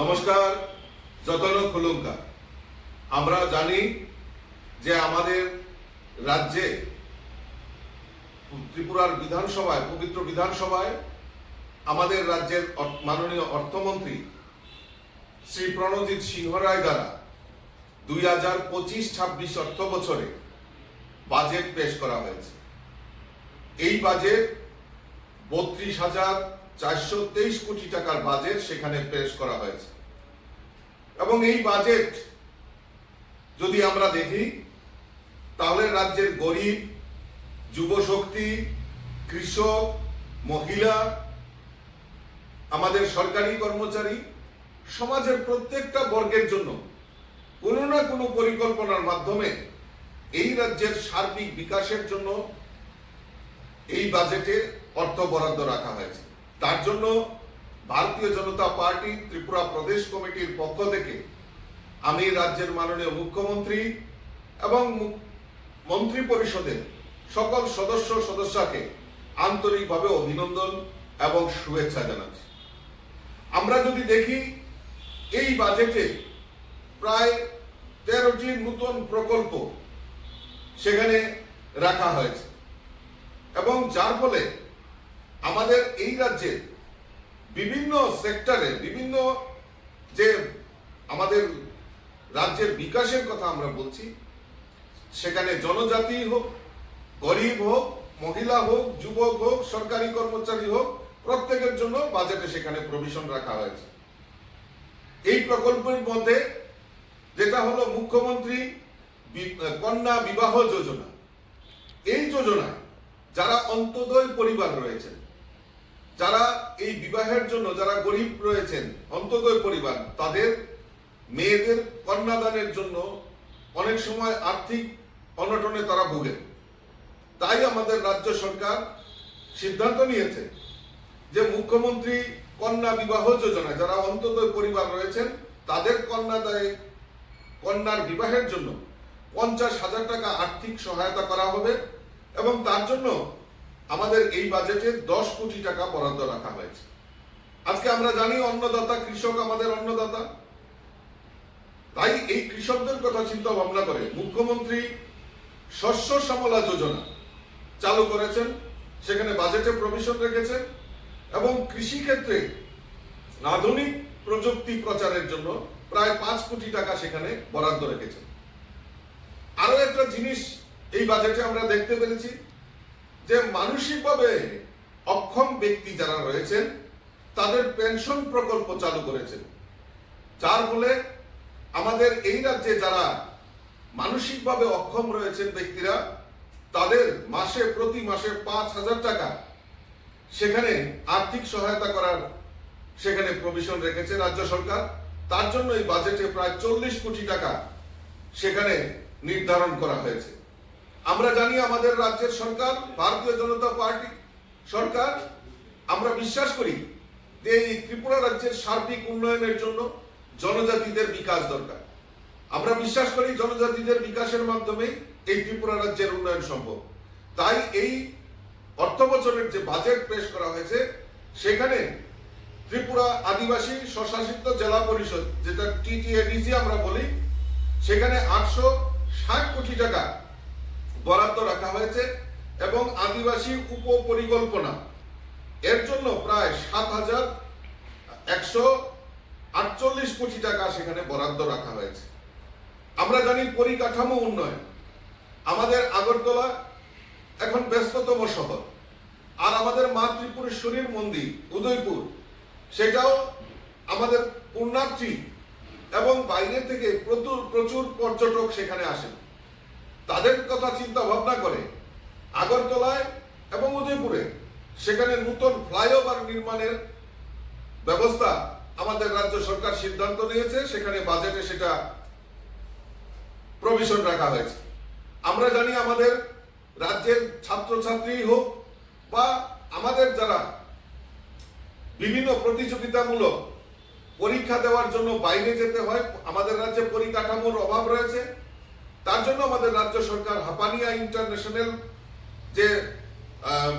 নমস্কার, যতন খুলুঙ্কা আমরা জানি যে আমাদের রাজ্যে ত্রিপুরার বিধানসভায়, পবিত্র বিধানসভায় আমাদের রাজ্যের মাননীয় অর্থমন্ত্রী শ্রী প্রণজিৎ সিংহ রায় দ্বারা দুই হাজার পঁচিশ ছাব্বিশ অর্থ বছরে বাজেট পেশ করা হয়েছে। এই বাজেট বত্রিশ হাজার চারশো তেইশ কোটি টাকার বাজেট সেখানে পেশ করা হয়েছে। এবং এই বাজেট যদি আমরা দেখি, তাহলে রাজ্যের গরিব, যুবশক্তি, কৃষক, মহিলা, আমাদের সরকারি কর্মচারী, সমাজের প্রত্যেকটা বর্গের জন্য কোনো না কোনো পরিকল্পনার মাধ্যমে এই রাজ্যের সার্বিক বিকাশের জন্য এই বাজেটে অর্থ বরাদ্দ রাখা হয়েছে। তার জন্য ভারতীয় জনতা পার্টি ত্রিপুরা প্রদেশ কমিটির পক্ষ থেকে আমি রাজ্যের মাননীয় মুখ্যমন্ত্রী এবং মন্ত্রী পরিষদের সকল সদস্য সদস্যকে আন্তরিকভাবে অভিনন্দন এবং শুভেচ্ছা জানাচ্ছি। আমরা যদি দেখি, এই বাজেটে প্রায় তেরোটি নতুন প্রকল্প সেখানে রাখা হয়েছে এবং যার ফলে আমাদের এই রাজ্যে বিভিন্ন সেক্টরে বিভিন্ন যে আমাদের রাজ্যের বিকাশের কথা আমরা বলছি, সেখানে জনজাতি হোক, গরিব হোক, মহিলা হোক, যুবক হোক, সরকারি কর্মচারী হোক, প্রত্যেকের জন্য বাজেটে সেখানে প্রভিশন রাখা হয়েছে। এই প্রকল্পের মধ্যে যেটা হলো মুখ্যমন্ত্রী কন্যা বিবাহ যোজনা। এই যোজনায় যারা অন্তদয় পরিবার রয়েছেন যারা এই বিবাহের জন্য যারা গরিব রয়েছেন অন্তদয় পরিবার, তাদের মেয়েদের কন্যাদানের জন্য অনেক সময় আর্থিক অনটনে তারা ভোগেন। তাই আমাদের রাজ্য সরকার সিদ্ধান্ত নিয়েছে যে মুখ্যমন্ত্রী কন্যা বিবাহ যোজনা, যারা অন্তদয় পরিবার রয়েছেন, তাদের কন্যাদায়, কন্যার বিবাহের জন্য পঞ্চাশ হাজার টাকা আর্থিক সহায়তা করা হবে এবং তার জন্য আমাদের এই বাজেটে দশ কোটি টাকা বরাদ্দ রাখা হয়েছে। আজকে আমরা জানি অন্নদাতা, কৃষক আমাদের অন্নদাতা। তাই এই কৃষকদের কথা চিন্তা ভাবনা করে মুখ্যমন্ত্রী শস্য শ্যামলা যোজনা চালু করেছেন। সেখানে বাজেটে প্রভিশন রেখেছেন এবং কৃষি ক্ষেত্রে আধুনিক প্রযুক্তি প্রচারের জন্য প্রায় পাঁচ কোটি টাকা সেখানে বরাদ্দ রেখেছেন আরও একটা জিনিস এই বাজেটে আমরা দেখতে পেরেছি যে মানসিকভাবে অক্ষম ব্যক্তি যারা রয়েছেন, তাদের পেনশন প্রকল্প চালু করেছেন। যার ফলে আমাদের এই রাজ্যে যারা মানসিকভাবে অক্ষম রয়েছেন ব্যক্তিরা, তাদের মাসে, প্রতি মাসে পাঁচ হাজার টাকা সেখানে আর্থিক সহায়তা করার সেখানে প্রভিশন রেখেছে রাজ্য সরকার। তার জন্য এই বাজেটে প্রায় চল্লিশ কোটি টাকা সেখানে নির্ধারণ করা হয়েছে। আমরা জানি আমাদের রাজ্যের সরকার, ভারতীয় জনতা পার্টি সরকার, আমরা বিশ্বাস করি যে এই ত্রিপুরা রাজ্যের সার্বিক উন্নয়নের জন্য জনজাতিদের বিকাশ দরকার। আমরা বিশ্বাস করি জনজাতিদের বিকাশের মাধ্যমে এই ত্রিপুরা রাজ্যের উন্নয়ন সম্ভব। তাই এই অর্থ বছরের যে বাজেট পেশ করা হয়েছে, সেখানে ত্রিপুরা আদিবাসী স্বশাসিত জেলা পরিষদ, যেটা টিটিএডিসি আমরা বলি, সেখানে আটশো ষাট কোটি টাকা বরাদ্দ রাখা হয়েছে এবং আদিবাসী উপ পরিকল্পনা এর জন্য প্রায় সাত হাজার একশো আটচল্লিশ কোটি টাকা সেখানে বরাদ্দ রাখা হয়েছে। আমরা জানি পরিকাঠামো উন্নয়ন। আমাদের আগরতলা এখন ব্যস্ততম শহর। আর আমাদের মা ত্রিপুরেশ্বরীর মন্দির, উদয়পুর, সেটাও আমাদের পুণ্যার্থী এবং বাইরে থেকে প্রচুর প্রচুর পর্যটক সেখানে আসেন তাদের কথা চিন্তা ভাবনা করে আগরতলায় এবং উদয়পুরে। সেখানে নতুন ফ্লাইওভার নির্মাণের ব্যবস্থা আমাদের রাজ্য সরকার সিদ্ধান্ত নিয়েছে। সেখানে বাজেটে সেটা প্রভিশন রাখা হয়েছে। আমরা জানি আমাদের রাজ্যের ছাত্রছাত্রী হোক বা আমাদের যারা বিভিন্ন প্রতিযোগিতামূলক পরীক্ষা দেওয়ার জন্য বাইরে যেতে হয়, আমাদের রাজ্যে পরিকাঠামোর অভাব রয়েছে। তার জন্য আমাদের রাজ্য সরকার হাপানিয়া ইন্টারন্যাশনাল যে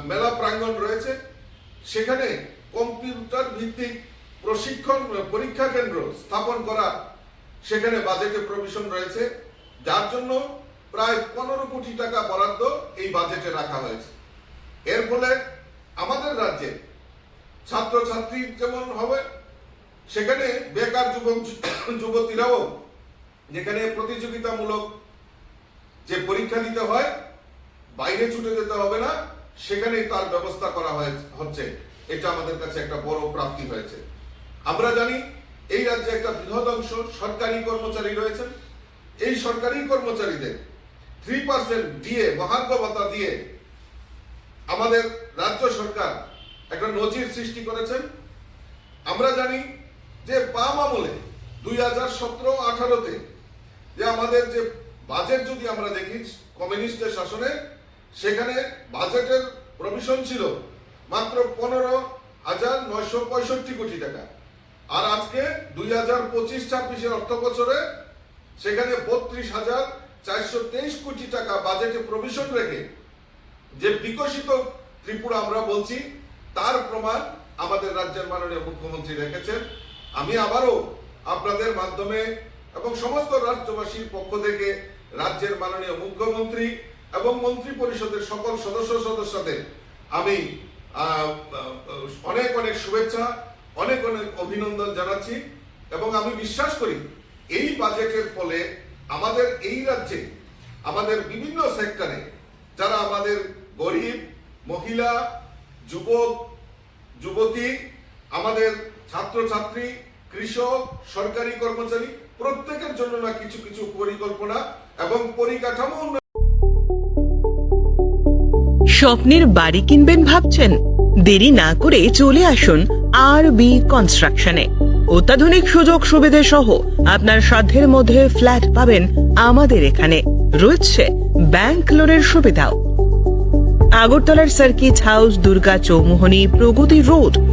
মেলা প্রাঙ্গণ রয়েছে, সেখানে কম্পিউটার ভিত্তিক প্রশিক্ষণ, পরীক্ষা কেন্দ্র স্থাপন করা, সেখানে বাজেটে প্রভিশন রয়েছে, যার জন্য প্রায় পনেরো কোটি টাকা বরাদ্দ এই বাজেটে রাখা হয়েছে। এর ফলে আমাদের রাজ্যে ছাত্রছাত্রী যেমন হবে, সেখানে বেকার যুবক, যুবতীরাও যেখানে প্রতিযোগিতামূলক যে পরীক্ষা দিতে হয়, বাইরে ছুটে যেতে হবে না সেখানে তার ব্যবস্থা করা হচ্ছে। এটা আমাদের কাছে একটা বড় প্রাপ্তি হয়েছে। আমরা জানি এই রাজ্যে একটা বৃহৎ অংশ সরকারি কর্মচারী রয়েছেন। এই সরকারি কর্মচারীদের থ্রি পার্সেন্ট দিয়ে মহার্ঘ ভাতা দিয়ে আমাদের রাজ্য সরকার একটা নজির সৃষ্টি করেছেন। আমরা জানি যে বাম আমলে দুই হাজার সতেরো আঠারোতে যে আমাদের যে বাজেট যদি আমরা দেখি, কমিউনিস্টের শাসনে, সেখানে বাজেটের প্রভিশন ছিল মাত্র পনেরো হাজার নয়শো পঁয়ষট্টি কোটি টাকা। আর আজকে দুই হাজার পঁচিশ ছাব্বিশের অর্থ বছরে সেখানে বত্রিশ হাজার চারশো তেইশ কোটি টাকা বাজেটে প্রভিশন রেখে যে বিকশিত ত্রিপুরা আমরা বলছি, তার প্রমাণ আমাদের রাজ্যের মাননীয় মুখ্যমন্ত্রী রেখেছেন। আমি আবারও আপনাদের মাধ্যমে এবং সমস্ত রাজ্যবাসীর পক্ষ থেকে রাজ্যের মাননীয় মুখ্যমন্ত্রী এবং মন্ত্রী পরিষদের সকল সদস্য সদস্যদের আমি অনেক অনেক শুভেচ্ছা, অনেক অনেক অভিনন্দন জানাচ্ছি এবং আমি বিশ্বাস করি এই বাজেটের ফলে আমাদের এই রাজ্যে, আমাদের বিভিন্ন সেক্টরে যারা আমাদের গরিব, মহিলা, যুবক, যুবতী, আমাদের ছাত্রছাত্রী কৃষক, সরকারি কর্মচারী, প্রত্যেকের জন্য না কিছু কিছু পরিকল্পনা এবং পরিকাঠামো স্বপ্নের বাড়ি কিনবেন ভাবছেন? দেরি না করে চলে আসুন আর বি কনস্ট্রাকশনে অত্যাধুনিক সুযোগ সুবিধে সহ আপনার সাধ্যের মধ্যে ফ্ল্যাট পাবেন আমাদের এখানে। রয়েছে ব্যাংক লোনের সুবিধাও। আগরতলার circuit house, Durga Chowmuhani Pragati road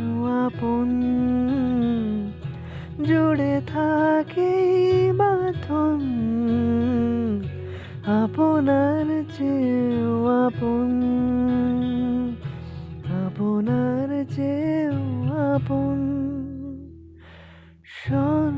আপন। জুড়ে থাকে বাঁধন আপনার চেয়েও আপন। আপনার চেয়েও আপন। সব